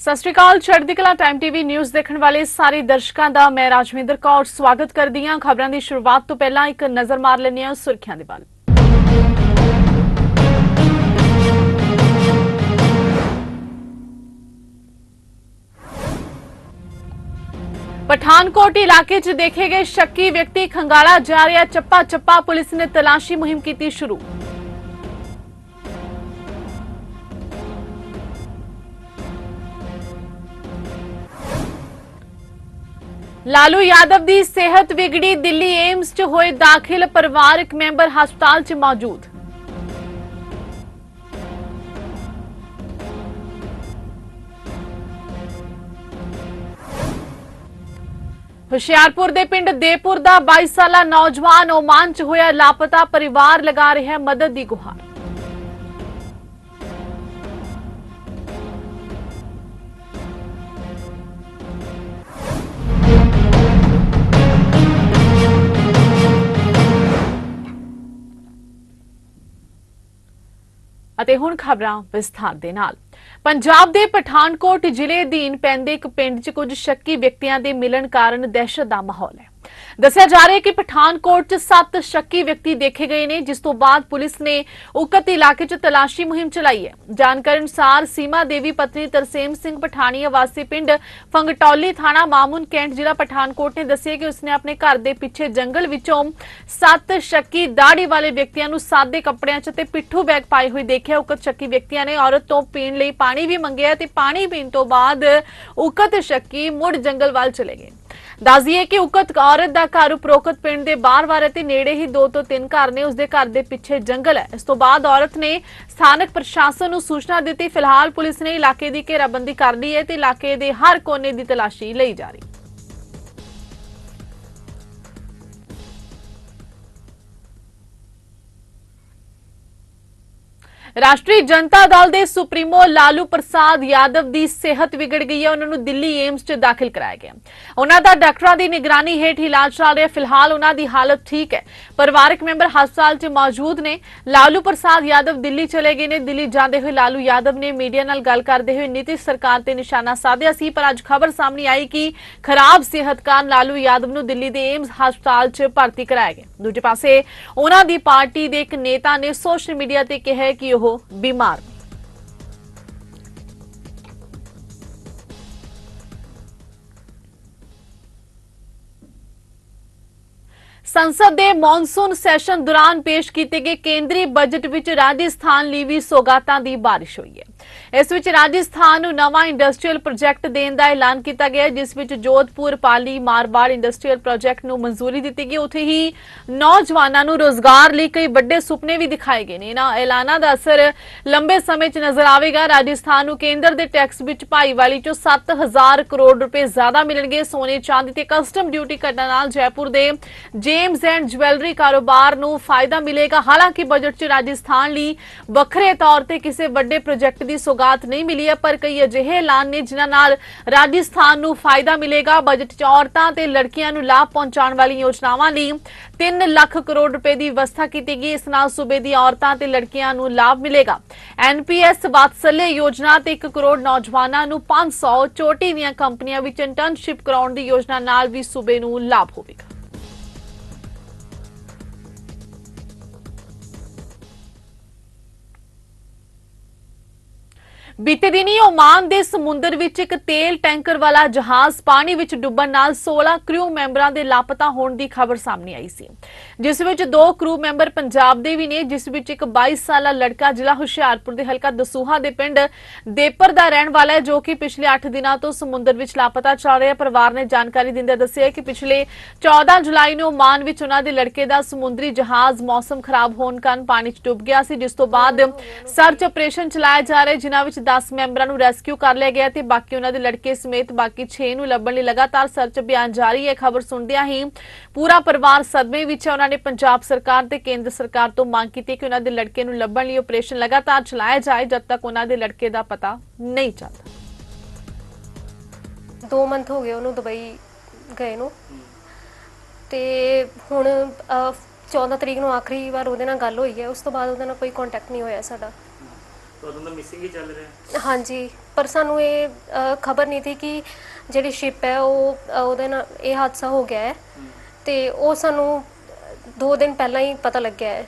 ਸਤਿ ਸ਼੍ਰੀ ਅਕਾਲ ਚੜ੍ਹਦੀ ਕਲਾ ਟਾਈਮ ਟੀਵੀ ਨਿਊਜ਼ ਦੇਖਣ ਵਾਲੇ ਸਾਰੇ ਦਰਸ਼ਕਾਂ ਦਾ ਮੈਂ ਰਾਜਵਿੰਦਰ ਕੌਰ ਸਵਾਗਤ ਕਰਦੀ ਹਾਂ। ਖਬਰਾਂ ਦੀ ਸ਼ੁਰੂਆਤ ਤੋਂ ਪਹਿਲਾਂ ਇੱਕ ਨਜ਼ਰ ਮਾਰ ਲੈਂਦੇ ਹਾਂ ਸੁਰਖੀਆਂ ਦੇ ਵੱਲ। ਪਠਾਨਕੋਟ ਇਲਾਕੇ 'ਚ ਦੇਖੇ ਗਏ ਸ਼ੱਕੀ ਵਿਅਕਤੀ ਖੰਗਾਲਾ ਜਾ ਰਿਹਾ ਚੱਪਾ ਚੱਪਾ ਪੁਲਿਸ ਨੇ ਤਲਾਸ਼ੀ ਮੁਹਿੰਮ ਕੀਤੀ ਸ਼ੁਰੂ। ਲਾਲੂ ਯਾਦਵ ਦੀ ਸਿਹਤ ਵਿਗੜੀ, ਦਿੱਲੀ ਏਮਸ 'ਚ ਹੋਏ ਦਾਖਲ ਪਰਿਵਾਰਕ ਮੈਂਬਰ ਹਸਪਤਾਲ 'ਚ ਮੌਜੂਦ। ਹੁਸ਼ਿਆਰਪੁਰ ਦੇ ਪਿੰਡ ਦੇਪੁਰ ਦਾ 22 ਸਾਲਾ ਨੌਜਵਾਨ ਓਮਾਨ 'ਚ ਹੋਇਆ ਲਾਪਤਾ, ਪਰਿਵਾਰ ਲਗਾ ਰਿਹਾ ਮਦਦ ਦੀ ਗੁਹਾਰ। ਅਤੇ ਹੁਣ ਖਬਰਾਂ ਵਿਸਥਾਰ ਦੇ ਨਾਲ। ਪੰਜਾਬ ਦੇ ਪਠਾਨਕੋਟ ਜ਼ਿਲ੍ਹੇ ਅਧੀਨ ਪੈਂਦੇ ਇੱਕ ਪਿੰਡ 'ਚ ਕੁਝ ਸ਼ੱਕੀ ਵਿਅਕਤੀਆਂ ਦੇ ਮਿਲਣ ਕਾਰਨ ਦਹਿਸ਼ਤ ਦਾ ਮਾਹੌਲ ਹੈ। ਦੱਸਿਆ ਜਾ ਰਿਹਾ ਹੈ ਕਿ ਪਠਾਨਕੋਟ 'ਚ ਸੱਤ ਸ਼ੱਕੀ ਵਿਅਕਤੀ ਦੇਖੇ ਗਏ ਨੇ, ਜਿਸ ਤੋਂ ਬਾਅਦ ਪੁਲਿਸ ਨੇ ਉਕਤ ਇਲਾਕੇ 'ਚ ਤਲਾਸ਼ੀ ਮੁਹਿੰਮ ਚਲਾਈ ਹੈ। ਜਾਣਕਾਰੀ ਅਨੁਸਾਰ ਸੀਮਾ ਦੇਵੀ ਪਤਨੀ ਤਰਸੇਮ ਸਿੰਘ ਪਠਾਨੀਆ ਵਾਸੀ ਪਿੰਡ ਫੰਗਟੌਲੀ ਥਾਣਾ ਮਾਮੂਨ ਕੈਂਟ ਜ਼ਿਲ੍ਹਾ ਪਠਾਨਕੋਟ ਨੇ ਦੱਸਿਆ ਕਿ ਉਸਨੇ ਆਪਣੇ ਘਰ ਦੇ ਪਿੱਛੇ ਜੰਗਲ ਵਿੱਚੋਂ ਸੱਤ ਸ਼ੱਕੀ ਦਾੜੀ ਵਾਲੇ ਵਿਅਕਤੀਆਂ ਨੂੰ ਸਾਦੇ ਕੱਪੜਿਆਂ 'ਚ ਤੇ ਪਿੱਠੂ ਬੈਗ ਪਾਏ ਹੋਏ ਦੇਖਿਆ। ਉਕਤ ਸ਼ੱਕੀ ਵਿਅਕਤੀਆਂ ਨੇ ਔਰਤ ਤੋਂ ਪੀਣ ਲਈ ਪਾਣੀ ਵੀ ਮੰਗਿਆ ਤੇ ਪਾਣੀ ਪੀਣ ਤੋਂ ਬਾਅਦ ਉਕਤ ਸ਼ੱਕੀ ਮੁੜ ਜੰਗਲ ਵੱਲ ਚਲੇ ਗਏ। ਦੱਸਦੀਏ ਕਿ ਉਕਤ ਔਰਤ ਦਾ ਘਰ ਉਪਰੋਕਤ ਪਿੰਡ ਦੇ ਬਾਹਰ-ਬਾਹਰ ਤੇ ਨੇੜੇ ਹੀ ਦੋ ਤੋਂ ਤਿੰਨ ਘਰ ਨੇ, ਉਸਦੇ ਘਰ ਦੇ ਪਿੱਛੇ ਜੰਗਲ ਹੈ। ਇਸ ਤੋਂ ਬਾਅਦ ਔਰਤ ਨੇ ਸਥਾਨਕ ਪ੍ਰਸ਼ਾਸਨ ਨੂੰ ਸੂਚਨਾ ਦਿੱਤੀ। ਫਿਲਹਾਲ ਪੁਲਿਸ ਨੇ ਇਲਾਕੇ ਦੀ ਘੇਰਾਬੰਦੀ ਕਰ ਲਈ ਹੈ ਤੇ ਇਲਾਕੇ ਦੇ ਹਰ ਕੋਨੇ ਦੀ ਤਲਾਸ਼ੀ ਲਈ ਜਾ ਰਹੀ ਹੈ। ਰਾਸ਼ਟਰੀ ਜਨਤਾ ਦਲ ਦੇ ਸੁਪਰੀਮੋ ਲਾਲੂ ਪ੍ਰਸਾਦ ਯਾਦਵ ਦੀ ਸਿਹਤ ਵਿਗੜ ਗਈ ਹੈ। ਉਹਨਾਂ ਨੂੰ ਦਿੱਲੀ ਏਮਸ 'ਚ ਦਾਖਲ ਕਰਾਇਆ ਗਿਆ। ਉਹਨਾਂ ਦਾ ਡਾਕਟਰਾਂ ਦੀ ਨਿਗਰਾਨੀ ਹੇਠ ਇਲਾਜ ਚੱਲ ਰਿਹਾ। ਫਿਲਹਾਲ ਉਹਨਾਂ ਦੀ ਹਾਲਤ ਠੀਕ ਹੈ। ਪਰਿਵਾਰਕ ਮੈਂਬਰ ਹਸਪਤਾਲ 'ਚ ਮੌਜੂਦ ਨੇ। ਲਾਲੂ ਪ੍ਰਸਾਦ ਯਾਦਵ ਦਿੱਲੀ ਚਲੇ ਗਏ ਨੇ। ਦਿੱਲੀ ਜਾਂਦੇ ਹੋਏ ਲਾਲੂ ਯਾਦਵ ਨੇ ਮੀਡੀਆ ਨਾਲ ਗੱਲ ਕਰਦੇ ਹੋਏ ਨੀਤਿਸ਼ ਸਰਕਾਰ ਤੇ ਨਿਸ਼ਾਨਾ ਸਾਧਿਆ ਸੀ। ਪਰ ਅੱਜ ਖਬਰ ਸਾਹਮਣੇ ਆਈ ਕਿ ਖਰਾਬ ਸਿਹਤ ਕਾਰਨ ਲਾਲੂ ਯਾਦਵ ਨੂੰ ਦਿੱਲੀ ਦੇ ਏਮਸ ਹਸਪਤਾਲ 'ਚ ਭਰਤੀ ਕਰਾਇਆ ਗਿਆ। ਦੂਜੇ ਪਾਸੇ ਉਹਨਾਂ ਦੀ ਪਾਰਟੀ ਦੇ ਇੱਕ ਨੇਤਾ ਨੇ ਸੋਸ਼ਲ ਮੀਡੀਆ ਤੇ ਕਿਹਾ ਕਿ ਉਹ ਬਿਮਾਰ। ਸੰਸਦ ਦੇ ਮੌਨਸੂਨ ਸੈਸ਼ਨ ਦੌਰਾਨ ਪੇਸ਼ ਕੀਤੇ ਗਏ ਕੇਂਦਰੀ ਬਜਟ ਵਿੱਚ ਰਾਜਸਥਾਨ ਲਈ ਵੀ ਸੌਗਾਤਾਂ ਦੀ ਬਾਰਿਸ਼ ਹੋਈ ਹੈ। ਇਸ ਵਿੱਚ ਰਾਜਸਥਾਨ ਨੂੰ ਨਵਾਂ ਇੰਡਸਟਰੀਅਲ ਪ੍ਰੋਜੈਕਟ ਦੇਣ ਦਾ ਐਲਾਨ ਕੀਤਾ ਗਿਆ ਜਿਸ ਵਿੱਚ ਜੋਧਪੁਰ, ਪਾਲੀ, ਮਾਰਵਾੜ ਇੰਡਸਟਰੀਅਲ ਪ੍ਰੋਜੈਕਟ ਨੂੰ ਮਨਜ਼ੂਰੀ ਦਿੱਤੀ ਗਈ। ਉੱਥੇ ਹੀ ਨੌਜਵਾਨਾਂ ਨੂੰ ਰੋਜ਼ਗਾਰ ਲਈ ਕਈ ਵੱਡੇ ਸੁਪਨੇ ਵੀ ਦਿਖਾਏ ਗਏ ਨੇ। ਇਹਨਾਂ ਐਲਾਨਾਂ ਦਾ ਅਸਰ ਲੰਬੇ ਸਮੇਂ 'ਚ ਨਜ਼ਰ ਆਵੇਗਾ। ਰਾਜਸਥਾਨ ਨੂੰ ਕੇਂਦਰ ਦੇ ਟੈਕਸ ਵਿੱਚ ਭਾਈਵਾਲੀ 'ਚੋਂ 7000 ਕਰੋੜ ਰੁਪਏ ਜ਼ਿਆਦਾ ਮਿਲਣਗੇ। ਸੋਨੇ, ਚਾਂਦੀ ਤੇ ਕਸਟਮ ਡਿਊਟੀ ਘਟਣ ਨਾਲ ਜੈਪੁਰ ਦੇ ਜੇਮਸ ਐਂਡ ਜਵੈਲਰੀ ਕਾਰੋਬਾਰ ਨੂੰ ਫਾਇਦਾ ਮਿਲੇਗਾ। ਹਾਲਾਂਕਿ ਬਜਟ 'ਚ ਰਾਜਸਥਾਨ ਲਈ ਵੱਖਰੇ ਤੌਰ ਤੇ ਕਿਸੇ ਵੱਡੇ ਪ੍ਰੋਜੈਕਟ ਦੀ ਸੌਗਾਤ ਨਹੀਂ ਮਿਲੀ ਹੈ, ਪਰ ਕਈ ਅਜਿਹੇ ਐਲਾਨ ਨੇ ਜਿਨ੍ਹਾਂ ਨਾਲ ਰਾਜਸਥਾਨ ਨੂੰ ਫਾਇਦਾ ਮਿਲੇਗਾ। ਬਜਟ 'ਚ ਔਰਤਾਂ ਤੇ ਲੜਕੀਆਂ ਨੂੰ ਲਾਭ ਪਹੁੰਚਾਉਣ ਵਾਲੀ ਯੋਜਨਾਵਾਂ ਲਈ 3 ਲੱਖ ਕਰੋੜ ਰੁਪਏ ਦੀ ਵਿਵਸਥਾ ਕੀਤੀ ਗਈ। ਇਸ ਨਾਲ ਸੂਬੇ ਦੀ ਔਰਤਾਂ ਤੇ ਲੜਕੀਆਂ ਨੂੰ ਲਾਭ ਮਿਲੇਗਾ। ਐਨਪੀਐਸ ਵਾਤਸല്ਯ ਯੋਜਨਾ ਤੇ 1 ਕਰੋੜ ਨੌਜਵਾਨਾਂ ਨੂੰ 500 ਚੋਟੀ ਦੀਆਂ ਕੰਪਨੀਆਂ ਵਿੱਚ ਇੰਟਰਨਸ਼ਿਪ ਕਰਾਉਣ ਦੀ ਯੋਜਨਾ ਨਾਲ ਵੀ ਸੂਬੇ ਨੂੰ ਲਾਭ ਹੋਵੇਗਾ। ਬੀਤੇ ਦਿਨੀ ਓਮਾਨ ਦੇ ਸਮੁੰਦਰ ਵਿੱਚ ਇੱਕ ਤੇਲ ਟੈਂਕਰ ਵਾਲਾ ਜਹਾਜ਼ ਪਾਣੀ ਵਿੱਚ ਡੁੱਬਣ ਨਾਲ 16 ਕਰੂ ਮੈਂਬਰਾਂ ਦੇ ਲਾਪਤਾ ਹੋਣ ਦੀ ਖਬਰ ਸਾਹਮਣੇ ਆਈ ਸੀ। ਜਿਸ ਵਿੱਚ ਦੋ ਕਰੂ ਮੈਂਬਰ ਪੰਜਾਬ ਦੇ ਵੀ ਨੇ ਜਿਸ ਵਿੱਚ ਇੱਕ 22 ਸਾਲਾ ਲੜਕਾ ਜ਼ਿਲ੍ਹਾ ਹੁਸ਼ਿਆਰਪੁਰ ਦੇ ਹਲਕਾ ਦਸੂਹਾ ਦੇ ਪਿੰਡ ਦੇਪਰ ਦਾ ਰਹਿਣ ਵਾਲਾ ਹੈ ਜੋ ਕਿ ਪਿਛਲੇ 8 ਦਿਨਾਂ ਤੋਂ ਸਮੁੰਦਰ ਵਿੱਚ ਲਾਪਤਾ ਚੱਲ ਰਿਹਾ ਪਰਿਵਾਰ ਨੇ ਜਾਣਕਾਰੀ ਦਿੰਦਿਆਂ ਦੱਸਿਆ ਕਿ ਪਿਛਲੇ 14 ਜੁਲਾਈ ਨੂੰ ਓਮਾਨ ਵਿੱਚ ਉਹਨਾਂ ਦੇ ਲੜਕੇ ਦਾ ਸਮੁੰਦਰੀ ਜਹਾਜ਼ ਮੌਸਮ ਖਰਾਬ ਹੋਣ ਕਾਰਨ ਪਾਣੀ 'ਚ ਡੁੱਬ ਗਿਆ ਸੀ ਜਿਸ ਤੋਂ ਬਾਅਦ ਸਰਚ ਆਪਰੇਸ਼ਨ ਚਲਾਇਆ ਜਾ ਰਿਹਾ ਹੈ, ਜਿਨ੍ਹਾਂ ਵਿੱਚ 10 ਮੈਂਬਰਾਂ ਨੂੰ ਰੈਸਕਿਊ ਕਰ ਲਿਆ ਗਿਆ ਤੇ ਬਾਕੀ ਉਹਨਾਂ ਦੇ ਲੜਕੇ ਸਮੇਤ ਬਾਕੀ 6 ਨੂੰ ਲੱਭਣ ਲਈ ਲਗਾਤਾਰ ਸਰਚ ਅਭਿਆਨ ਜਾਰੀ ਹੈ। ਖਬਰ ਸੁਣਦਿਆਂ ਹੀ ਪੂਰਾ ਪਰਿਵਾਰ ਸਦਮੇ ਵਿੱਚ ਹੈ। ਉਹਨਾਂ ਨੇ ਪੰਜਾਬ ਸਰਕਾਰ ਤੇ ਕੇਂਦਰ ਸਰਕਾਰ ਤੋਂ ਮੰਗ ਕੀਤੀ ਕਿ ਉਹਨਾਂ ਦੇ ਲੜਕੇ ਨੂੰ ਲੱਭਣ ਲਈ ਆਪਰੇਸ਼ਨ ਲਗਾਤਾਰ ਚਲਾਇਆ ਜਾਏ, ਜਦ ਤੱਕ ਉਹਨਾਂ ਦੇ ਲੜਕੇ ਦਾ ਪਤਾ ਨਹੀਂ ਚੱਲਦਾ। 2 ਮੰਥ ਹੋ ਗਏ ਉਹਨੂੰ ਦੁਬਈ ਗਏ ਨੂੰ। ਤੇ ਹੁਣ 14 ਤਰੀਕ ਨੂੰ ਆਖਰੀ ਵਾਰ ਉਹਦੇ ਨਾਲ ਗੱਲ ਹੋਈ ਹੈ। ਉਸ ਤੋਂ ਬਾਅਦ ਉਹਦੇ ਨਾਲ ਕੋਈ ਕੰਟੈਕਟ ਨਹੀਂ ਹੋਇਆ ਸਾਡਾ। ਤੁਹਾਨੂੰ ਤਾਂ ਮਿਸਿੰਗ ਹੀ ਚੱਲ ਰਿਹਾ। ਹਾਂਜੀ ਪਰ ਸਾਨੂੰ ਇਹ ਖਬਰ ਨਹੀਂ ਸੀ ਕਿ ਜਿਹੜੀ ਸ਼ਿਪ ਹੈ ਉਹ ਅ, ਉਹਦੇ ਨਾਲ ਇਹ ਹਾਦਸਾ ਹੋ ਗਿਆ ਹੈ। ਤੇ ਉਹ ਸਾਨੂੰ 2 ਦਿਨ ਪਹਿਲਾਂ ਹੀ ਪਤਾ ਲੱਗਿਆ ਹੈ।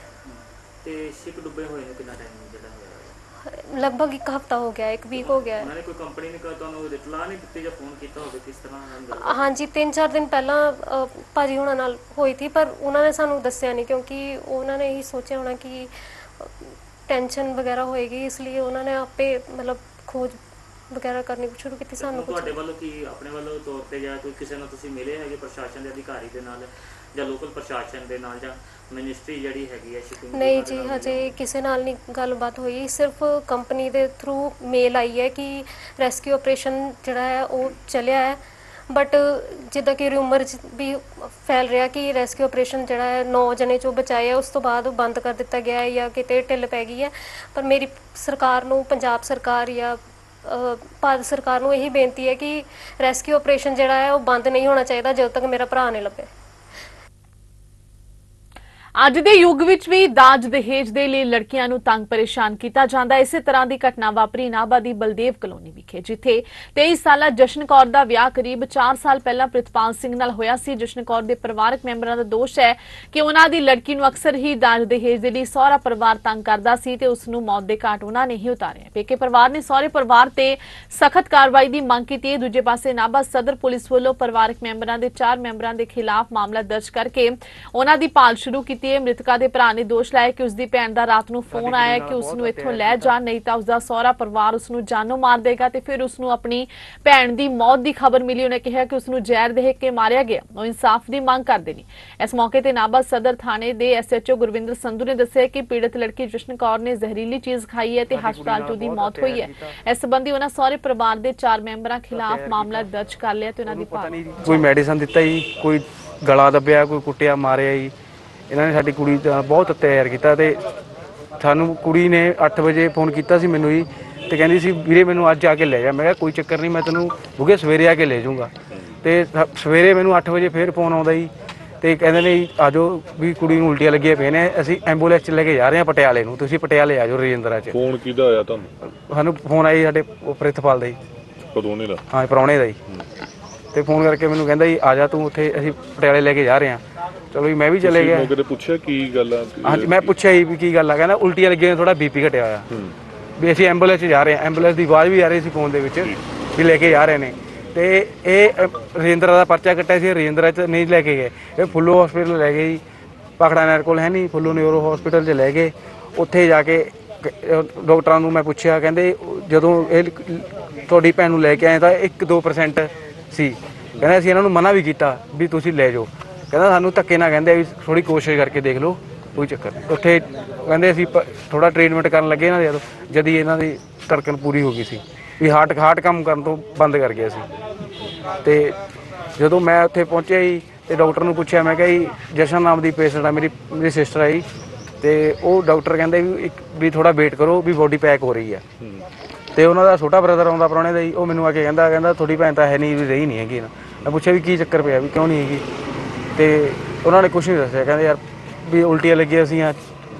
ਤੇ ਸ਼ਿਪ ਡੁੱਬੇ ਹੋਏ ਨੂੰ ਕਿੰਨਾ ਟਾਈਮ ਜਿਹੜਾ ਹੋਇਆ? ਲਗਭਗ ਇੱਕ ਹਫਤਾ ਹੋ ਗਿਆ ਇੱਕ ਵੀਕ ਹੋ ਗਿਆ। ਹੈ ਉਹਨਾਂ ਨੇ ਕੋਈ ਕੰਪਨੀ ਨੇ ਕੋਈ ਤੁਹਾਨੂੰ ਰਿਟਲਾ ਨਹੀਂ ਦਿੱਤੀ ਜਾਂ ਫੋਨ ਕੀਤਾ ਹੋਵੇ ਕਿਸ ਤਰ੍ਹਾਂ ਗੱਲ ਹਾਂਜੀ 3-4 ਦਿਨ ਪਹਿਲਾਂ ਅ, ਭਾਜੀ ਹੁਣਾਂ ਨਾਲ ਹੋਈ ਸੀ ਪਰ ਉਹਨਾਂ ਨੇ ਸਾਨੂੰ ਦੱਸਿਆ ਨਹੀਂ ਕਿਉਂਕਿ ਉਹਨਾਂ ਨੇ ਇਹੀ ਸੋਚਿਆ ਹੋਣਾ ਕਿ ਟੈਨਸ਼ਨ ਵਗੈਰਾ ਹੋਏਗੀ ਇਸ ਲਈ ਉਹਨਾਂ ਨੇ ਆਪੇ ਮਤਲਬ ਖੋਜ ਵਗੈਰਾ ਕਰਨੀ ਸ਼ੁਰੂ ਕੀਤੀ ਸਾਨੂੰ ਕੁਝ ਤੁਹਾਡੇ ਵੱਲੋਂ ਕੀ ਆਪਣੇ ਵੱਲੋਂ ਤੌਰ ਤੇ ਜਾਂ ਕੋਈ ਕਿਸੇ ਨਾਲ ਤੁਸੀਂ ਮਿਲੇ ਹੈਗੇ ਪ੍ਰਸ਼ਾਸਨ ਦੇ ਅਧਿਕਾਰੀ ਦੇ ਨਾਲ ਜਾਂ ਲੋਕਲ ਪ੍ਰਸ਼ਾਸਨ ਦੇ ਨਾਲ ਜਾਂ ਮਿਨਿਸਟਰੀ ਜਿਹੜੀ ਹੈਗੀ ਹੈ ਸ਼ਿਪਿੰਗ ਨਹੀਂ ਜੀ ਹਜੇ ਕਿਸੇ ਨਾਲ ਨਹੀਂ ਗੱਲਬਾਤ ਹੋਈ। ਸਿਰਫ ਕੰਪਨੀ ਦੇ ਥਰੂ ਮੇਲ ਆਈ ਹੈ ਕਿ ਰੈਸਕਿਊ ਆਪਰੇਸ਼ਨ ਜਿਹੜਾ ਹੈ ਉਹ ਚੱਲਿਆ ਹੈ। ਬਟ ਜਿੱਦਾਂ ਕਿ ਰਿਊਮਰ ਵੀ ਫੈਲ ਰਿਹਾ ਕਿ ਰੈਸਕਿਊ ਆਪਰੇਸ਼ਨ ਜਿਹੜਾ ਹੈ 9 ਜਣੇ ਚੋਂ ਬਚਾਏ ਆ, ਉਸ ਤੋਂ ਬਾਅਦ ਉਹ ਬੰਦ ਕਰ ਦਿੱਤਾ ਗਿਆ ਹੈ ਜਾਂ ਕਿਤੇ ਢਿੱਲ ਪੈ ਗਈ ਹੈ। ਪਰ ਮੇਰੀ ਸਰਕਾਰ ਨੂੰ, ਪੰਜਾਬ ਸਰਕਾਰ ਜਾਂ ਭਾਰਤ ਸਰਕਾਰ ਨੂੰ ਇਹੀ ਬੇਨਤੀ ਹੈ ਕਿ ਰੈਸਕਿਊ ਆਪਰੇਸ਼ਨ ਜਿਹੜਾ ਹੈ, ਉਹ ਬੰਦ ਨਹੀਂ ਹੋਣਾ ਚਾਹੀਦਾ ਜਦੋਂ ਤੱਕ ਮੇਰਾ ਭਰਾ ਨਹੀਂ ਲੱਭੇ। ਅੱਜ ਦੇ ਯੁੱਗ ਵਿੱਚ ਵੀ ਦਾਜ ਦਹੇਜ ਦੇ ਲਈ ਲੜਕੀਆਂ ਨੂੰ ਤੰਗ ਪਰੇਸ਼ਾਨ ਕੀਤਾ ਜਾਂਦਾ। ਹੈ। ਇਸੇ ਤਰ੍ਹਾਂ ਦੀ ਘਟਨਾ ਵਾਪਰੀ ਨਾਭਾ ਦੀ ਬਲਦੇਵ ਕਲੋਨੀ ਵਿਖੇ, ਜਿੱਥੇ 23 ਸਾਲਾ ਜਸ਼ਨ ਕੌਰ ਦਾ ਵਿਆਹ ਕਰੀਬ 4 ਸਾਲ ਪਹਿਲਾਂ ਪ੍ਰਿਤਪਾਲ ਸਿੰਘ ਨਾਲ ਹੋਇਆ ਸੀ। ਜਸ਼ਨ ਕੌਰ ਦੇ ਪਰਿਵਾਰਕ ਮੈਂਬਰਾਂ ਦਾ ਦੋਸ਼ ਹੈ ਕਿ ਉਹਨਾਂ ਦੀ ਲੜਕੀ ਨੂੰ ਅਕਸਰ ਹੀ ਦਾਜ ਦਹੇਜ ਦੇ ਲਈ ਸਹੁਰਾ ਪਰਿਵਾਰ ਤੰਗ ਕਰਦਾ ਸੀ ਤੇ ਉਸ ਨੂੰ ਮੌਤ ਦੇ ਘਾਟ ਉਹਨਾਂ ਨੇ ਹੀ ਉਤਾਰਿਆ। ਪੇਕੇ ਪਰਿਵਾਰ ਨੇ ਸਹੁਰੇ ਪਰਿਵਾਰ ਤੇ ਸਖਤ ਕਾਰਵਾਈ ਦੀ ਮੰਗ ਕੀਤੀ ਹੈ। ਦੂਜੇ ਪਾਸੇ ਨਾਭਾ ਸਦਰ ਪੁਲਿਸ ਵੱਲੋਂ ਪਰਿਵਾਰਕ ਮੈਂਬਰਾਂ ਦੇ 4 ਮੈਂਬਰਾਂ ਦੇ ਖਿਲਾਫ ਮਾਮਲਾ ਦਰਜ ਕਰਕੇ ਉਹਨਾਂ ਦੀ ਭਾਲ ਸ਼ੁਰੂ ਕੀਤੀ ਹੈ ਮ੍ਰਿਤਕਾ ਦੇ ਭਰਾ ਨੇ ਦੋਸ਼ ਲਾਇਆ ਕਿ ਉਸ ਦੀ ਭੈਣ ਦਾ ਰਾਤ ਨੂੰ ਫੋਨ ਆਇਆ ਕਿ ਉਸ ਨੂੰ ਇੱਥੋਂ ਲੈ ਜਾ ਨਹੀਂ ਤਾਂ ਉਸ ਦਾ ਸਹੁਰਾ ਪਰਿਵਾਰ ਉਸ ਨੂੰ ਜਾਨੋਂ ਮਾਰ ਦੇਗਾ ਤੇ ਫਿਰ ਉਸ ਨੂੰ ਆਪਣੀ ਭੈਣ ਦੀ ਮੌਤ ਦੀ ਖਬਰ ਮਿਲੀ। ਉਹਨੇ ਕਿਹਾ ਕਿ ਉਸ ਨੂੰ ਜ਼ਹਿਰ ਦੇ ਕੇ ਮਾਰਿਆ ਗਿਆ। ਉਹ ਇਨਸਾਫ ਦੀ ਮੰਗ ਕਰਦੇ ਨੇ। ਇਸ ਮੌਕੇ ਤੇ ਨਾਭਾ ਸਦਰ ਥਾਣੇ ਦੇ ਐਸਐਚਓ ਗੁਰਵਿੰਦਰ ਸੰਧੂ ਨੇ ਦੱਸਿਆ ਕਿ ਪੀੜਤ ਲੜਕੀ ਜਸ਼ਨ ਕੌਰ ਨੇ ਜ਼ਹਿਰੀਲੀ ਚੀਜ਼ ਖਾਈ ਹੈ ਤੇ ਹਸਪਤਾਲ 'ਚ ਉਹਦੀ ਮੌਤ ਹੋਈ ਹੈ। ਇਸ ਸੰਬੰਧੀ ਉਹਨਾਂ ਸਹੁਰੇ ਪਰਿਵਾਰ ਦੇ 4 ਮੈਂਬਰਾਂ ਖਿਲਾਫ ਮਾਮਲਾ ਦਰਜ ਕਰ ਲਿਆ ਤੇ ਉਹਨਾਂ ਦੀ ਕੋਈ ਮੈਡੀਸਨ ਦਿੱਤਾ ਜੀ? ਕੋਈ ਗਲਾ ਦੱਬਿਆ ਕੋਈ ਕੁੱਟਿਆ ਮਾਰਿਆ ਜੀ? ਇਹਨਾਂ ਨੇ ਸਾਡੀ ਕੁੜੀ ਦਾ ਬਹੁਤ ਅਤਿਆਚਾਰ ਕੀਤਾ ਤੇ ਸਾਨੂੰ ਕੁੜੀ ਨੇ 8 ਵਜੇ ਫੋਨ ਕੀਤਾ ਸੀ ਮੈਨੂੰ ਜੀ ਤੇ ਕਹਿੰਦੀ ਸੀ ਵੀਰੇ ਮੈਨੂੰ ਅੱਜ ਆ ਕੇ ਲੈ ਜਾ। ਮੈਂ ਕਿਹਾ ਕੋਈ ਚੱਕਰ ਨਹੀਂ ਮੈਂ ਤੈਨੂੰ ਬੁਗੇ ਸਵੇਰੇ ਆ ਕੇ ਲੈ ਜਾਊਂਗਾ। ਤੇ ਸਵੇਰੇ ਮੈਨੂੰ 8 ਵਜੇ ਫੇਰ ਫੋਨ ਆਉਂਦਾ ਜੀ ਤੇ ਕਹਿੰਦੇ ਨੇ ਆਜੋ ਵੀ ਕੁੜੀ ਨੂੰ ਉਲਟੀਆਂ ਲੱਗੀਆਂ ਪਈਆਂ ਨੇ ਅਸੀਂ ਐਂਬੂਲੈਂਸ 'ਚ ਲੈ ਕੇ ਜਾ ਰਹੇ ਹਾਂ ਪਟਿਆਲੇ ਨੂੰ ਤੁਸੀਂ ਪਟਿਆਲੇ ਆਜੋ ਰਜਿੰਦਰਾ 'ਚ। ਫੋਨ ਕਿਹਦਾ ਆਇਆ ਤੁਹਾਨੂੰ? ਸਾਨੂੰ ਫੋਨ ਆਈ ਸਾਡੇ ਉਹ ਪ੍ਰਿਤਪਾਲ ਦਾ ਜੀ। ਕਦੋਂ ਨੇ ਦਾ ਹਾਂ ਪ੍ਰਾਹੁਣੇ ਦਾ ਜੀ। ਤੇ ਫੋਨ ਕਰਕੇ ਮੈਨੂੰ ਕਹਿੰਦਾ ਜੀ ਆ ਜਾ ਤੂੰ ਉੱਥੇ ਅਸੀਂ ਪਟਿਆਲੇ ਲੈ ਕੇ ਜਾ ਰਹੇ ਹਾਂ। ਚਲੋ ਜੀ ਮੈਂ ਵੀ ਚਲੇ ਗਿਆ। ਮੌਕੇ ਤੇ ਪੁੱਛਿਆ ਕੀ ਗੱਲ ਆ? ਹਾਂਜੀ ਮੈਂ ਪੁੱਛਿਆ ਜੀ ਵੀ ਕੀ ਗੱਲ ਆ ਕਹਿੰਦਾ ਉਲਟੀਆਂ ਲੱਗੀਆਂ ਥੋੜਾ ਬੀਪੀ ਘਟਿਆ ਹੋਇਆ। ਹੂੰ। ਵੀ ਅਸੀਂ ਐਂਬੂਲੈਂਸ 'ਚ ਜਾ ਰਹੇ ਹਾਂ ਐਂਬੂਲੈਂਸ ਦੀ ਆਵਾਜ਼ ਵੀ ਆ ਰਹੀ ਸੀ ਫੋਨ ਦੇ ਵਿੱਚ ਵੀ ਲੈ ਕੇ ਜਾ ਰਹੇ ਨੇ। ਤੇ ਇਹ ਰਜਿੰਦਰਾ ਦਾ ਪਰਚਾ ਕੱਟਿਆ ਸੀ ਰਜਿੰਦਰਾ 'ਚ ਨਹੀਂ ਲੈ ਕੇ ਗਏ। ਇਹ ਫੁੱਲੋ ਹਸਪੀਟਲ ਲੈ ਗਏ ਜੀ। ਪਖੜਾ ਨਹਿਰ ਕੋਲ ਹੈ ਨਹੀਂ ਫੁੱਲੋ ਨਿਊਰੋ ਹਸਪੀਟਲ 'ਚ ਲੈ ਗਏ। ਉੱਥੇ ਜਾ ਕੇ ਡਾਕਟਰਾਂ ਨੂੰ ਮੈਂ ਪੁੱਛਿਆ ਕਹਿੰਦੇ ਜਦੋਂ ਇਹ ਤੁਹਾਡੀ ਭੈਣ ਨੂੰ ਲੈ ਕੇ ਆਏ ਤਾਂ 1-2% ਸੀ। ਕਹਿੰਦੇ ਅਸੀਂ ਇਹਨਾਂ ਨੂੰ ਮਨਾ ਵੀ ਕੀਤਾ ਵੀ ਤੁਸੀਂ ਲੈ ਜਾਓ। ਕਹਿੰਦਾ ਸਾਨੂੰ ਧੱਕੇ ਨਾ ਕਹਿੰਦੇ ਵੀ ਥੋੜੀ ਕੋਸ਼ਿਸ਼ ਕਰਕੇ ਦੇਖ ਲਓ, ਕੋਈ ਚੱਕਰ ਨਹੀਂ। ਉੱਥੇ ਕਹਿੰਦੇ ਅਸੀਂ ਥੋੜਾ ਟ੍ਰੀਟਮੈਂਟ ਕਰਨ ਲੱਗੇ ਇਹਨਾਂ ਦੇ ਜਦੋਂ ਜਦੀ ਇਹਨਾਂ ਦੀ ਧੜਕਣ ਪੂਰੀ ਹੋ ਗਈ ਸੀ। ਵੀ ਹਾਰਟ ਹਾਰਟ ਕੰਮ ਕਰਨ ਤੋਂ ਬੰਦ ਕਰ ਗਿਆ ਸੀ। ਤੇ ਜਦੋਂ ਮੈਂ ਉੱਥੇ ਪਹੁੰਚਿਆ ਜੀ, ਤੇ ਡਾਕਟਰ ਨੂੰ ਪੁੱਛਿਆ, ਮੈਂ ਕਿਹਾ ਜੀ, ਜਸ਼ਨ ਨਾਮ ਦੀ ਪੇਸ਼ੈਂਟ ਆ ਮੇਰੀ ਮੇਰੀ ਸਿਸਟਰ ਆ ਜੀ। ਤੇ ਉਹ ਡਾਕਟਰ ਕਹਿੰਦੇ ਵੀ ਇੱਕ, ਵੀ ਥੋੜਾ ਵੇਟ ਕਰੋ, ਵੀ ਬੋਡੀ ਪੈਕ ਹੋ ਰਹੀ ਹੈ ਤੇ ਉਹਨਾਂ ਦਾ ਛੋਟਾ ਬ੍ਰਦਰ ਆਉਂਦਾ ਪੁਰਾਣੇ ਦਾ ਜੀ, ਉਹ ਮੈਨੂੰ ਆ ਕੇ ਕਹਿੰਦਾ ਕਹਿੰਦਾ, ਤੁਹਾਡੀ ਭੈਣ ਤਾਂ ਹੈ ਨਹੀਂ, ਵੀ ਰਹੀ ਨਹੀਂ ਹੈਗੀ ਨਾ। ਮੈਂ ਪੁੱਛਿਆ ਵੀ ਕੀ ਚੱਕਰ ਪਿਆ, ਵੀ ਕਿਉਂ ਨਹੀਂ ਹੈਗੀ? ਤੇ ਉਹਨਾਂ ਨੇ ਕੁਝ ਨਹੀਂ ਦੱਸਿਆ। ਕਹਿੰਦੇ ਯਾਰ ਵੀ ਉਲਟੀਆਂ ਲੱਗੀਆਂ ਸੀ ਆ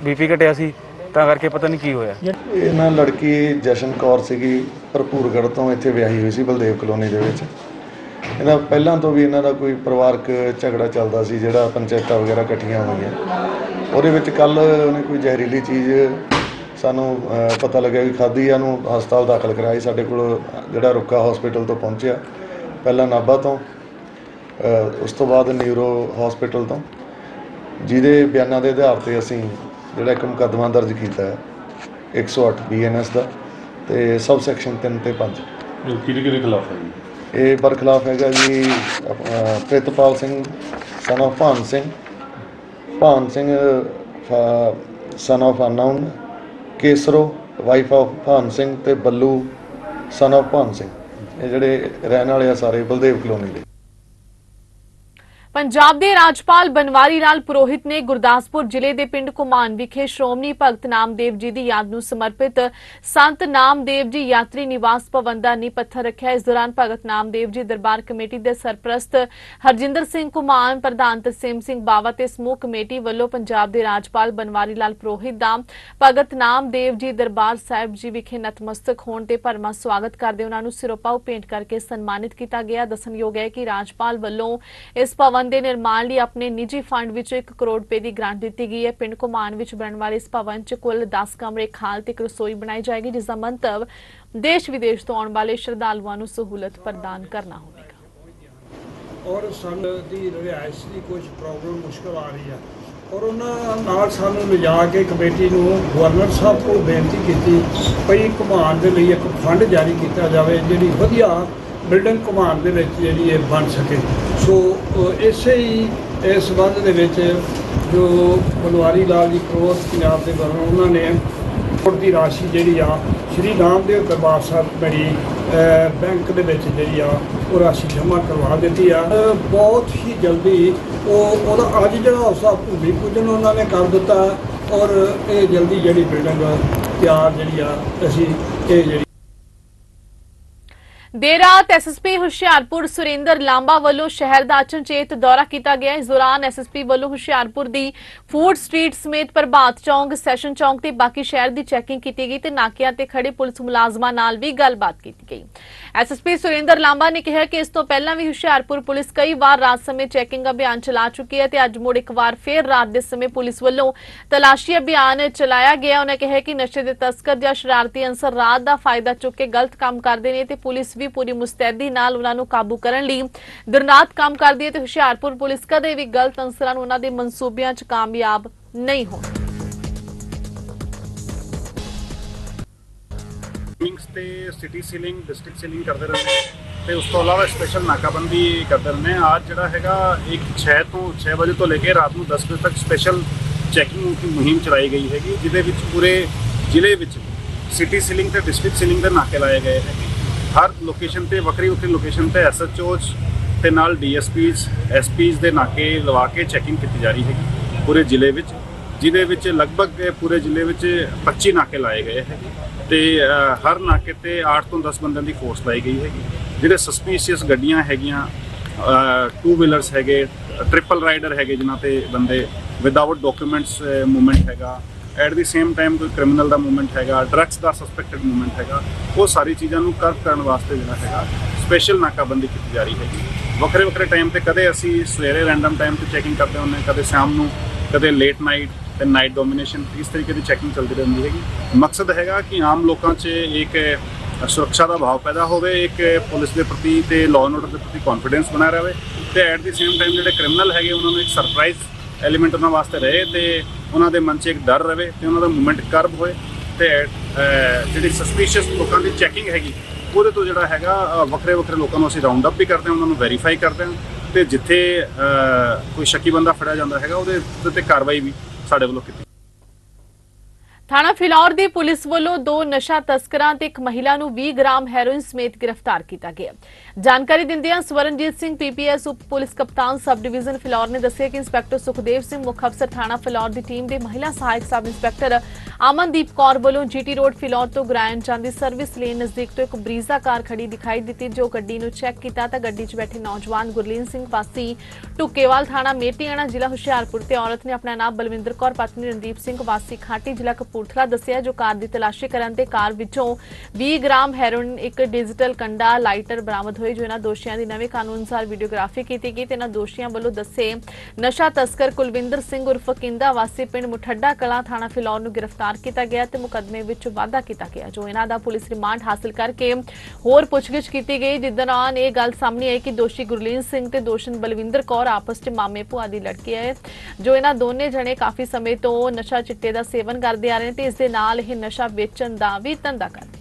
ਬੀਪੀ ਘਟਿਆ ਸੀ ਤਾਂ ਕਰਕੇ ਪਤਾ ਨਹੀਂ ਕੀ ਹੋਇਆ। ਇਹਨਾਂ ਲੜਕੀ ਜਸ਼ਨ ਕੌਰ ਸੀਗੀ ਭਰਪੂਰਗੜ੍ਹ ਤੋਂ ਇੱਥੇ ਵਿਆਹੀ ਹੋਈ ਸੀ ਬਲਦੇਵ ਕਲੋਨੀ ਦੇ ਵਿੱਚ। ਇਹਦਾ ਪਹਿਲਾਂ ਤੋਂ ਵੀ ਇਹਨਾਂ ਦਾ ਕੋਈ ਪਰਿਵਾਰਕ ਝਗੜਾ ਚੱਲਦਾ ਸੀ ਜਿਹੜਾ ਪੰਚਾਇਤਾਂ ਵਗੈਰਾ ਇਕੱਠੀਆਂ ਹੋਈਆਂ। ਉਹਦੇ ਵਿੱਚ ਕੱਲ ਉਹਨੇ ਕੋਈ ਜ਼ਹਿਰੀਲੀ ਚੀਜ਼ ਸਾਨੂੰ ਪਤਾ ਲੱਗਿਆ ਵੀ ਖਾਧੀ ਆ ਨੂੰ ਹਸਪਤਾਲ ਦਾਖਲ ਕਰਾਈ ਸਾਡੇ ਕੋਲ ਜਿਹੜਾ ਰੁੱਕਾ ਹਸਪੀਟਲ ਤੋਂ ਪਹੁੰਚਿਆ ਪਹਿਲਾਂ ਨਾਭਾ ਤੋਂ। ਉਸ ਤੋਂ ਬਾਅਦ ਨਿਊਰੋ ਹਸਪੀਟਲ ਤੋਂ ਜਿਹਦੇ ਬਿਆਨਾਂ ਦੇ ਆਧਾਰ ਤੇ ਅਸੀਂ ਜਿਹੜਾ ਇੱਕ ਮੁਕੱਦਮਾ ਦਰਜ ਕੀਤਾ ਹੈ 108 ਬੀਐਨਐਸ ਦਾ ਤੇ ਸਬ ਸੈਕਸ਼ਨ 3 ਤੇ 5 ਕਿਹਦੇ ਕਿਹਦੇ ਖਿਲਾਫ ਹੈ ਜੀ? ਇਹ ਬਰਖਲਾਫ ਹੈਗਾ ਜੀ Pritpal Singh son of Bhan Singh. Bhan Singh son of unknown Kesro wife of Bhan Singh ਤੇ ਬੱਲੂ son of ਭਾਨ ਸਿੰਘ। ਇਹ ਜਿਹੜੇ ਰਹਿਣ ਵਾਲੇ ਆ ਸਾਰੇ ਬਲਦੇਵ ਕਲੋਨੀ ਦੇ। ਪੰਜਾਬ ਦੇ ਰਾਜਪਾਲ ਬਨਵਾਰੀ ਲਾਲ ਪੁਰੋਹਿਤ ਨੇ ਗੁਰਦਾਸਪੁਰ ਜ਼ਿਲ੍ਹੇ ਦੇ ਪਿੰਡ ਕੁਮਾਨ ਵਿਖੇ ਸ਼੍ਰੋਮਣੀ ਭਗਤ ਨਾਮਦੇਵ ਜੀ ਦੀ ਯਾਦ ਨੂੰ ਸਮਰਪਿਤ ਸੰਤ ਨਾਮਦੇਵ ਜੀ ਯਾਤਰੀ ਨਿਵਾਸ ਭਵਨ ਦਾ ਨੀਂਹ ਪੱਥਰ ਰੱਖਿਆ। ਇਸ ਦੌਰਾਨ ਭਗਤ ਨਾਮਦੇਵ ਜੀ ਦਰਬਾਰ ਕਮੇਟੀ ਦੇ ਸਰਪ੍ਰਸਤ ਹਰਜਿੰਦਰ ਸਿੰਘ ਕੁਮਾਨ ਪ੍ਰਧਾਨ ਤਸੀਮ ਸਿੰਘ ਬਾਵਾ ਤੇ ਸਮੂਹ ਕਮੇਟੀ ਵੱਲੋਂ ਪੰਜਾਬ ਦੇ ਰਾਜਪਾਲ ਬਨਵਾਰੀ ਲਾਲ ਪੁਰੋਹਿਤ ਦਾ ਭਗਤ ਨਾਮਦੇਵ ਜੀ ਦਰਬਾਰ ਸਾਹਿਬ ਜੀ ਵਿਖੇ ਨਤਮਸਤਕ ਹੋਣ ਤੇ ਭਰਮਾ ਸਵਾਗਤ ਕਰਦੇ ਉਹਨਾਂ ਨੂੰ ਸਿਰੋਪਾਓ ਭੇਂਟ ਕਰਕੇ ਸਨਮਾਨਿਤ ਕੀਤਾ ਗਿਆ। ਦੱਸਣਯੋਗ ਹੈ ਕਿ ਰਾਜਪਾਲ ਵੱਲੋਂ ਇਸ ਭਵਨ ਦੇ ਨਿਰਮਾਣ ਲਈ ਆਪਣੇ ਨਿੱਜੀ ਫੰਡ ਵਿੱਚੋਂ 1 ਕਰੋੜ ਰੁਪਏ ਦੀ ਗ੍ਰਾਂਟ ਦਿੱਤੀ ਗਈ ਹੈ। ਪਿੰਡ ਕੁਮਾਨ ਵਿੱਚ ਬਣਨ ਵਾਲੇ ਇਸ ਭਵਨ 'ਚ ਕੁੱਲ 10 ਕਮਰੇ, ਖਾਲ ਤੇ ਰਸੋਈ ਬਣਾਈ ਜਾਏਗੀ, ਜਿਸ ਦਾ ਮੰਤਵ ਦੇਸ਼ ਵਿਦੇਸ਼ ਤੋਂ ਆਉਣ ਵਾਲੇ ਸ਼ਰਧਾਲੂਆਂ ਨੂੰ ਸਹੂਲਤ ਪ੍ਰਦਾਨ ਕਰਨਾ ਹੋਵੇਗਾ। ਔਰ ਸਾਨੂੰ ਦੀ ਰਿਹਾਇਸ਼ ਦੀ ਕੁਝ ਪ੍ਰੋਬਲਮ ਮੁਸ਼ਕਲ ਆ ਰਹੀ ਆ। ਔਰ ਉਹਨਾਂ ਨਾਲ ਸਾਨੂੰ ਲਿਜਾ ਕੇ ਕਮੇਟੀ ਨੂੰ ਗਵਰਨਰ ਸਾਹਿਬ ਕੋਲ ਬੇਨਤੀ ਕੀਤੀ ਭਈ ਘੁਮਾਣ ਦੇ ਲਈ ਇੱਕ ਫੰਡ ਜਾਰੀ ਕੀਤਾ ਜਾਵੇ, ਜਿਹੜੀ ਵਧੀਆ ਬਿਲਡਿੰਗ ਘੁਮਾਣ ਦੇ ਵਿੱਚ ਜਿਹੜੀ ਇਹ ਬਣ ਸਕੇ। ਸੋ ਇਸੇ ਹੀ ਇਸ ਸੰਬੰਧ ਦੇ ਵਿੱਚ ਜੋ ਬਨਵਾਰੀ ਲਾਲ ਜੀ ਪ੍ਰੋਤ ਪੰਜਾਬ ਦੇ ਵੱਲੋਂ ਉਹਨਾਂ ਨੇ ਕੋਟ ਦੀ ਰਾਸ਼ੀ ਜਿਹੜੀ ਆ, ਸ਼੍ਰੀ ਰਾਮਦੇਵ ਦਰਬਾਰ ਸਾਹਿਬ ਬੜੀ ਬੈਂਕ ਦੇ ਵਿੱਚ ਜਿਹੜੀ ਆ, ਉਹ ਰਾਸ਼ੀ ਜਮ੍ਹਾਂ ਕਰਵਾ ਦਿੱਤੀ ਆ। ਬਹੁਤ ਹੀ ਜਲਦੀ ਉਹ, ਉਹਦਾ ਅੱਜ ਜਿਹੜਾ ਉਸਦਾ ਭੂਮੀ ਪੂਜਨ ਉਹਨਾਂ ਨੇ ਕਰ ਦਿੱਤਾ ਔਰ ਇਹ ਜਲਦੀ ਜਿਹੜੀ ਬਿਲਡਿੰਗ ਤਿਆਰ ਜਿਹੜੀ ਆ, ਅਸੀਂ ਇਹ ਜਿਹੜੀ ਦੇਰ ਰਾਤ ਐਸਐਸਪੀ ਹੁਸ਼ਿਆਰਪੁਰ ਸੁਰਿੰਦਰ ਲਾਂਬਾ ਵੱਲੋਂ ਸ਼ਹਿਰ ਦਾ ਅਚਨਚੇਤ ਦੌਰਾ ਕੀਤਾ ਗਿਆ। ਇਸ ਦੌਰਾਨ ਐਸਐਸਪੀ ਵੱਲੋਂ ਹੁਸ਼ਿਆਰਪੁਰ ਦੀ ਫੂਡ ਸਟਰੀਟ ਸਮੇਤ ਪ੍ਰਭਾਤ ਚੌਂਕ, ਸੈਸ਼ਨ ਚੌਂਕ ਤੇ ਬਾਕੀ ਸ਼ਹਿਰ ਦੀ ਚੈਕਿੰਗ ਕੀਤੀ ਗਈ ਤੇ ਨਾਕਿਆਂ ਤੇ ਖੜੇ ਪੁਲਿਸ ਮੁਲਾਜ਼ਮਾਂ ਨਾਲ ਵੀ ਗੱਲਬਾਤ ਕੀਤੀ ਗਈ। ਐਸਐਸਪੀ ਸੁਰਿੰਦਰ ਲਾਂਬਾ ਨੇ ਕਿਹਾ ਕਿ ਇਸ ਤੋਂ ਪਹਿਲਾਂ ਵੀ ਹੁਸ਼ਿਆਰਪੁਰ ਪੁਲਿਸ ਕਈ ਵਾਰ ਰਾਤ ਸਮੇਂ ਚੈਕਿੰਗ ਅਭਿਆਨ ਚਲਾ ਚੁੱਕੀ ਹੈ ਤੇ ਅੱਜ ਮੁੜ ਇੱਕ ਵਾਰ ਫੇਰ ਰਾਤ ਦੇ ਸਮੇਂ ਪੁਲਿਸ ਵੱਲੋਂ ਤਲਾਸ਼ੀ ਅਭਿਆਨ ਚਲਾਇਆ ਗਿਆ। ਉਹਨਾਂ ਕਿਹਾ ਕਿ ਨਸ਼ੇ ਦੇ ਤਸਕਰ ਜਾਂ ਸ਼ਰਾਰਤੀ ਅੰਸਰ ਰਾਤ ਦਾ ਫਾਇਦਾ ਚੁੱਕ ਕੇ ਗਲਤ ਕੰਮ ਕਰਦੇ ਨੇ ਤੇ ਪੁਲਿਸ ਵੀ ਪੂਰੀ ਮੁਸਤੈਦੀ ਨਾਲ ਉਹਨਾਂ ਨੂੰ ਕਾਬੂ ਕਰਨ ਲਈ ਦਿਨਰਾਤ ਕੰਮ ਕਰਦੀ ਹੈ ਤੇ ਹੁਸ਼ਿਆਰਪੁਰ ਪੁਲਿਸ ਕਦੇ ਵੀ ਗਲਤ ਅੰਸਰਾਂ ਨੂੰ ਉਹਨਾਂ ਦੇ ਮਨਸੂਬਿਆਂ 'ਚ ਕਾਮਯਾਬ ਨਹੀਂ ਹੋਣੀ। ਮਿੰਗਸ ਤੇ ਸਿਟੀ ਸੀਲਿੰਗ ਡਿਸਟ੍ਰਿਕਟ ਸੀਲਿੰਗ ਕਰਦੇ ਰਹਿੰਦੇ ਤੇ ਉਸ ਤੋਂ ਇਲਾਵਾ ਸਪੈਸ਼ਲ ਨਾਕਾਬੰਦੀ ਕਰਦੇ ਰਹਿੰਦੇ ਹਾਂ ਅੱਜ ਜਿਹੜਾ ਹੈਗਾ, ਇੱਕ 6 ਤੋਂ 6 ਵਜੇ ਤੋਂ ਲੈ ਕੇ ਰਾਤ ਨੂੰ 10 ਵਜੇ ਤੱਕ ਸਪੈਸ਼ਲ ਚੈਕਿੰਗ ਦੀ ਮੁਹਿੰਮ ਚਲਾਈ ਗਈ ਹੈਗੀ, ਜਿਹਦੇ ਵਿੱਚ ਪੂਰੇ ਜ਼ਿਲ੍ਹੇ ਵਿੱਚ ਸਿਟੀ ਸੀਲਿੰਗ ਤੇ ਡਿਸਟ੍ਰਿਕਟ ਸੀਲਿੰਗ ਦੇ ਨਾਕੇ ਲਾਏ ਗਏ ਹੈਗੇ। ਹਰ ਲੋਕੇਸ਼ਨ ਤੇ, ਵੱਖਰੀ ਵੱਖਰੀ ਲੋਕੇਸ਼ਨ ਤੇ ਐਸਐਚਓਜ਼ ਤੇ ਨਾਲ ਡੀਐਸਪੀਜ਼ ਐਸਪੀਜ਼ ਦੇ ਨਾਕੇ ਲਵਾ ਕੇ ਚੈਕਿੰਗ ਕੀਤੀ ਜਾ ਰਹੀ ਹੈਗੀ ਪੂਰੇ ਜ਼ਿਲ੍ਹੇ ਵਿੱਚ, ਜਿਹਦੇ ਵਿੱਚ ਲਗਭਗ ਪੂਰੇ ਜ਼ਿਲ੍ਹੇ ਵਿੱਚ 25 ਨਾਕੇ ਲਾਏ ਗਏ ਹੈਗੇ ਤੇ ਹਰ ਨਾਕੇ ਤੇ 8 ਤੋਂ 10 ਬੰਦਿਆਂ ਦੀ ਫੋਰਸ ਲਾਈ ਗਈ ਹੈਗੀ। ਜਿਹੜੇ ਸਸਪੀਸ਼ੀਅਸ ਗੱਡੀਆਂ ਹੈਗੀਆਂ ਟੂ ਵੀਲਰਸ ਹੈਗੇ ਟ੍ਰਿਪਲ ਰਾਈਡਰ ਹੈਗੇ ਜਿਨ੍ਹਾਂ ਤੇ ਬੰਦੇ ਵਿਦਆਊਟ ਡਾਕੂਮੈਂਟਸ ਮੂਵਮੈਂਟ ਹੈਗਾ ਐਟ ਦੀ ਸੇਮ ਟਾਈਮ ਕੋਈ ਕ੍ਰਿਮੀਨਲ ਦਾ ਮੂਵਮੈਂਟ ਹੈਗਾ, ਡਰੱਗਸ ਦਾ ਸਸਪੈਕਟਡ ਮੂਵਮੈਂਟ ਹੈਗਾ, ਉਹ ਸਾਰੀ ਚੀਜ਼ਾਂ ਨੂੰ ਕਰਬ ਕਰਨ ਵਾਸਤੇ ਜਿਹੜਾ ਹੈਗਾ ਸਪੈਸ਼ਲ ਨਾਕਾਬੰਦੀ ਕੀਤੀ ਜਾ ਰਹੀ ਹੈਗੀ। ਵੱਖਰੇ ਵੱਖਰੇ ਟਾਈਮ ਤੇ ਕਦੇ ਅਸੀਂ ਸਵੇਰੇ ਰੈਂਡਮ ਟਾਈਮ ਤੇ ਚੈਕਿੰਗ ਕਰਦੇ ਹੁੰਦੇ ਹਾਂ, ਕਦੇ ਸ਼ਾਮ ਨੂੰ, ਕਦੇ ਲੇਟ ਨਾਈਟ ਤੇ ਨਾਈਟ ਡੋਮੀਨੇਸ਼ਨ ਇਸ ਤਰੀਕੇ ਦੀ ਚੈਕਿੰਗ ਚੱਲਦੀ ਰਹਿੰਦੀ ਹੈਗੀ। ਮਕਸਦ ਹੈਗਾ ਕਿ ਆਮ ਲੋਕਾਂ 'ਚ ਇੱਕ ਸੁਰੱਖਿਆ ਦਾ ਭਾਵ ਪੈਦਾ ਹੋਵੇ, ਇੱਕ ਪੁਲਿਸ ਦੇ ਪ੍ਰਤੀ ਤੇ ਲਾਅ ਐਂਡ ਆਰਡਰ ਦੇ ਪ੍ਰਤੀ ਕੌਨਫੀਡੈਂਸ ਬਣਿਆ ਰਹੇ। ਤੇ ਐਟ ਦੀ ਸੇਮ ਟਾਈਮ ਜਿਹੜੇ ਕ੍ਰਿਮੀਨਲ ਹੈਗੇ, ਉਹਨਾਂ ਨੂੰ ਇੱਕ ਸਰਪ੍ਰਾਈਜ਼ ਐਲੀਮੈਂਟ ਉਹਨਾਂ ਵਾਸਤੇ ਰਹੇ ਤੇ ਉਹਨਾਂ ਦੇ ਮਨ 'ਚ ਇੱਕ ਡਰ ਰਵੇ ਤੇ ਉਹਨਾਂ ਦਾ ਮੂਵਮੈਂਟ ਕਰਬ ਹੋਏ ਤੇ ਜਿਹੜੀ ਸਸਪੀਸ਼ੀਅਸ ਲੋਕਾਂ ਦੀ ਚੈਕਿੰਗ ਹੈਗੀ, ਉਹਦੇ ਤੋਂ ਜਿਹੜਾ ਹੈਗਾ ਵੱਖਰੇ ਵੱਖਰੇ ਲੋਕਾਂ ਨੂੰ ਅਸੀਂ ਰਾਉਂਡ ਅਪ ਵੀ ਕਰਦੇ ਹਾਂ, ਉਹਨਾਂ ਨੂੰ ਵੈਰੀਫਾਈ ਕਰਦੇ ਹਾਂ ਤੇ ਜਿੱਥੇ ਕੋਈ ਸ਼ੱਕੀ ਬੰਦਾ ਫੜਿਆ ਜਾਂਦਾ ਹੈਗਾ, ਉਹਦੇ ਉਹਦੇ ਤੇ ਕਾਰਵਾਈ ਵੀ ਸਾਡੇ ਵੱਲੋਂ ਕੀਤੀ ਥਾਣਾ ਫਿਲੌਰ ਦੀ ਪੁਲਿਸ ਵੱਲੋਂ ਦੋ ਨਸ਼ਾ ਤਸਕਰਾਂ ਤੇ ਇੱਕ ਮਹਿਲਾ ਨੂੰ 20 ਗ੍ਰਾਮ ਹੈਰੋਇਨ ਸਮੇਤ ਗ੍ਰਿਫਤਾਰ ਕੀਤਾ ਗਿਆ। ਜਾਣਕਾਰੀ ਦਿੰਦਿਆਂ ਸਵਰਨਜੀਤ ਸਿੰਘ ਪੀਪੀਐਸ ਉਪ ਪੁਲਿਸ ਕਪਤਾਨ ਸਬ ਡਿਵੀਜ਼ਨ ਫਿਲੌਰ ਨੇ ਦੱਸਿਆ ਕਿ ਇੰਸਪੈਕਟਰ ਸੁਖਦੇਵ ਸਿੰਘ ਮੁੱਖ ਅਫਸਰ ਥਾਣਾ ਫਿਲੌਰ ਦੀ ਟੀਮ ਦੇ ਮਹਿਲਾ ਸਹਾਇਕ ਸਬ ਇੰਸਪੈਕਟਰ ਅਮਨਦੀਪ ਕੌਰ ਵੱਲੋਂ ਜੀਟੀ ਰੋਡ ਫਿਲੌਰ ਤੋਂ ਗ੍ਰਾਇਨ ਚਾਂਦੀ ਸਰਵਿਸ ਲੇਨ ਨਜ਼ਦੀਕ ਤੋਂ ਇੱਕ ਬਰੀਜ਼ਾ ਕਾਰ ਖੜੀ ਦਿਖਾਈ ਦਿੱਤੀ, ਜੋ ਗੱਡੀ ਨੂੰ ਚੈੱਕ ਕੀਤਾ ਤਾਂ ਗੱਡੀ 'ਚ ਬੈਠੇ ਨੌਜਵਾਨ ਗੁਰਲੀਨ ਸਿੰਘ ਵਾਸੀ ਟੁੱਕੇਵਾਲ ਥਾਣਾ, ਮੇਟੀਆਣਾ ਜ਼ਿਲ੍ਹਾ ਹੁਸ਼ਿਆਰਪੁਰ ਤੇ ਔਰਤ ਨੇ ਆਪਣਾ ਨਾਮ ਬਲਵਿੰਦਰ ਕੌਰ, ਪਤਨੀ ਰਣਦੀਪ ਸਿੰਘ ਵਾਸੀ ਖਾਟੀ ਜ਼ਿਲ੍ਹਾ ਕਪੂਰਥਲਾ ਦੱਸਿਆ, ਜੋ ਕਾਰ ਦੀ ਤਲਾਸ਼ੀ ਕਰਨ ਤੇ ਕਾਰ ਵਿੱਚੋਂ 20 ਗ੍ਰਾਮ ਹੈਰੋਇਨ, ਇੱਕ ਡਿਜੀਟਲ ਕੰਡਾ, ਲਾਈਟਰ ਬਰਾਮਦ ਹੋਏ ਜੋ ਇਹਨਾਂ ਦੋਸ਼ੀਆਂ ਦੀ ਨਵੇਂ ਕਾਨੂੰਨ ਅਨੁਸਾਰ ਵੀਡੀਓਗ੍ਰਾਫੀ ਕੀਤੀ ਗਈ ਤੇ ਇਹਨਾਂ ਦੋਸ਼ੀਆਂ ਵੱਲੋਂ ਦੱਸੇ ਨਸ਼ਾ ਤਸਕਰ ਕੁਲਵਿੰਦਰ ਸਿੰਘ ਉਰਫ ਕਿੰਦਾ ਵਾਸੀ ਪਿੰਡ ਮੁਠੱਡਾ ਕਲਾਂ ਥਾਣਾ ਫਿਲੌਰ ਨੂੰ ਗ੍ਰਿਫਤਾਰ ਕੀਤਾ ਗਿਆ ਤੇ ਮੁਕੱਦਮੇ ਵਿੱਚ ਵਾਧਾ ਕੀਤਾ ਗਿਆ, ਜੋ ਇਹਨਾਂ ਦਾ ਪੁਲਿਸ ਰਿਮਾਂਡ ਹਾਸਲ ਕਰਕੇ ਹੋਰ ਪੁੱਛਗਿੱਛ ਕੀਤੀ ਗਈ, ਜਿਸ ਦੌਰਾਨ ਇਹ ਗੱਲ ਸਾਹਮਣੇ ਆਈ ਕਿ ਦੋਸ਼ੀ ਗੁਰਲੀਨ ਸਿੰਘ ਤੇ ਦੋਸ਼ਣ ਬਲਵਿੰਦਰ ਕੌਰ ਆਪਸ 'ਚ ਮਾਮੇ ਭੂਆ ਦੀ ਲੜਕੀ ਹੈ, ਜੋ ਇਹਨਾਂ ਦੋਨੇ ਜਣੇ ਕਾਫੀ ਸਮੇਂ ਤੋਂ ਨਸ਼ਾ ਚਿੱਟੇ ਦਾ ਸੇਵਨ ਕਰਦੇ ਆ ਰਹੇ ਨੇ ਤੇ ਇਸ ਦੇ ਨਾਲ ਇਹ ਨਸ਼ਾ ਵੇਚਣ ਦਾ ਵੀ ਧੰਦਾ ਕਰਦੇ